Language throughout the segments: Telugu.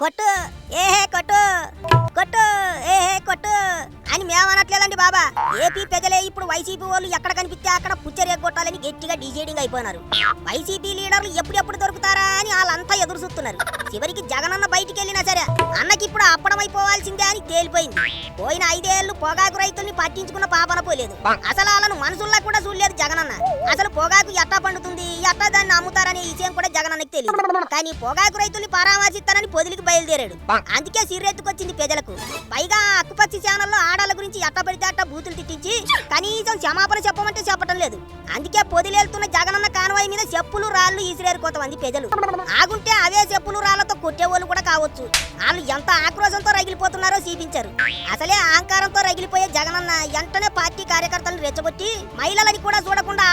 కొట్టు. ఏహే కొట్టు. కొట్టు. ఏహే కొట్టు. అని మేమనట్లేదండి బాబా. ఏపీ ప్రజలే ఇప్పుడు వైసీపీ వాళ్ళు ఎక్కడ కనిపిస్తే అక్కడ పుచ్చరే కొట్టాలని గట్టిగా డిసైడింగ్ అయిపోయినారు. వైసీపీ లీడర్లు ఎప్పుడెప్పుడు దొరుకుతారా అని వాళ్ళంతా ఎదురు చూస్తున్నారు. చివరికి జగనన్న బయటికి వెళ్ళినా సరే అన్నకి ఇప్పుడు అప్పడం అయిపోవాల్సిందే అని తేలిపోయింది. పోయిన ఐదేళ్ళు పొగాకు రైతుల్ని పట్టించుకున్న పాపన పోలేదు. అసలు వాళ్ళను మనసుల్లో కూడా చూడలేదు జగనన్న. అసలు పొగాకు ఎట్టా పండుతుంది? ఎట్టా దాన్ని అమ్ముతారనే విషయం తెలియదు. కానీ పొగాకు రైతుల్ని పరామర్శిస్తారని పొదిలికి బయలుదేరాడు. అందుకే సిర్రెత్తుకొచ్చింది ప్రజలకు. పైగా అక్కుపచ్చి ఛానల్లో ఆడాల గురించి ఎట్ట పడితే అట్ట బూతులు తిట్టించి కనీసం క్షమాపణ చెప్పమంటే చెప్పటం లేదు. అందుకే పొదిలేలుతున్న జగనన్న కాన్వాయ్ మీద చెప్పులు రాళ్ళు ఈసిరేరు కొంతమంది ప్రజలు. ఆగుంటే అవే చెప్పులు రాళ్ళతో కొట్టేవాళ్ళు కూడా కావచ్చు. వాళ్ళు ఎంత ఆక్రోశంతో రగిలిపోతున్నారో చూపించారు అసలే అహంకారంతో రగిలిపోయే జగనన్న వెంటనే పార్టీ కార్యకర్తలను రెచ్చగొట్టి మహిళలని కూడా చూడకుండా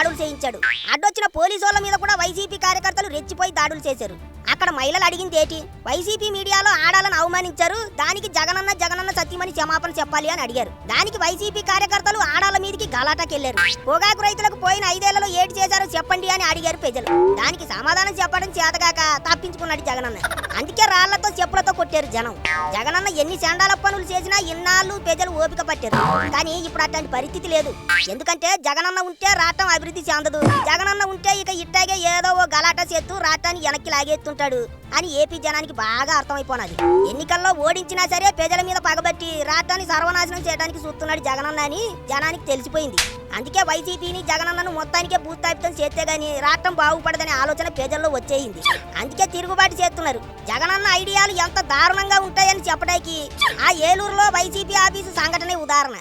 దాడులు చేయించాడు. అడ్డొచ్చిన పోలీసు వాళ్ళ మీద కూడా వైసీపీ కార్యకర్తలు రెచ్చిపోయి దాడులు చేశారు. అక్కడ మహిళలు అడిగింది ఏంటి? వైసీపీ మీడియాలో ఆడాలని అవమానించారు. దానికి జగనన్న జగనన్న సత్యమని క్షమాపణ చెప్పాలి అని అడిగారు. దానికి వైసీపీ కార్యకర్తలు ఆడాల మీదకి గలాటాకెళ్ళారు పొగాకు రైతులకు పోయిన ఐదేళ్ళలో ఏటి చేశారో చెప్పండి అని అడిగారు ప్రజలు. దానికి సమాధానం చెప్పడం చేతగాక తప్పించుకున్నాడు జగనన్న. అందుకే రాళ్ళతో చెప్పులతో కొట్టారు జనం. జగనన్న ఎన్ని చండాల పనులు చేసినా ఇన్నాళ్ళు ప్రజలు ఓపిక పట్టారు. కానీ ఇప్పుడు అట్లాంటి పరిస్థితి లేదు. ఎందుకంటే జగనన్న ఉంటే రాష్ట్రం అభివృద్ధి చెందదు. జగనన్న ఉంటే ఇక ఇట్టాగే ఏదో ఓ గలాటా చేస్తూ రాష్ట్రాన్ని వెనక్కి లాగేస్తుంటాడు అని ఏపీ జనానికి బాగా అర్థమైపోనది. ఎన్నికల్లో ఓడించినా సరే ప్రజల మీద పగబట్టి రాష్ట్రాన్ని సర్వనాశనం చేయడానికి చూస్తున్నాడు జగనన్న అని జనానికి తెలిసిపోయింది. అందుకే వైసీపీని జగనన్నను మొత్తానికే భూస్థాపితం చేస్తే గాని రాష్ట్రం బాగుపడదనే ఆలోచన ప్రజల్లో వచ్చేయింది. అందుకే తిరుగుబాటు చేస్తున్నారు. జగనన్న ఐడియాలు ఎంత దారుణంగా ఉంటాయని చెప్పడానికి ఆ ఏలూరులో వైసీపీ ఆఫీసు సంఘటనే ఉదాహరణ.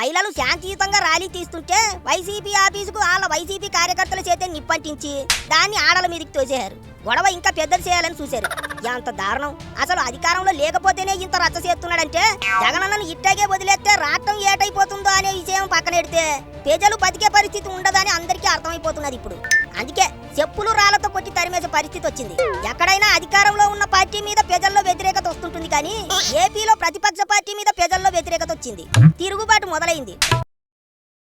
మహిళలు శాంతియుతంగా ర్యాలీ తీస్తుంటే వైసీపీ ఆఫీసుకు వాళ్ళ వైసీపీ కార్యకర్తల చేతే నిప్పంటించి దాన్ని ఆడల మీదకి తోసేశారు. గొడవ ఇంకా పెద్దది చేయాలని చూశారు. ఎంత దారుణం. అసలు అధికారంలో లేకపోతేనే ఇంత రచ్చ చేస్తున్నాడంటే జగనన్నను ఇట్టాగే వదిలేస్తే రాష్ట్రం ఏటైపోతుందో అనే విషయం పక్కనెడితే ప్రజలు బతికే పరిస్థితి ఉండదని అందరికీ అర్థమైపోతున్నది ఇప్పుడు. అందుకే చెప్పులు రాళ్ళతో కొట్టి తరిమేసే పరిస్థితి వచ్చింది. ఎక్కడైనా అధికారంలో ఉన్న పార్టీ మీద ప్రజల్లో వ్యతిరేకత వస్తుంటుంది కానీ ఏపీలో ప్రతిపక్ష పార్టీ మీద ప్రజల్లో వ్యతిరేకత వచ్చింది. తిరుగుబాటు మొదలైంది.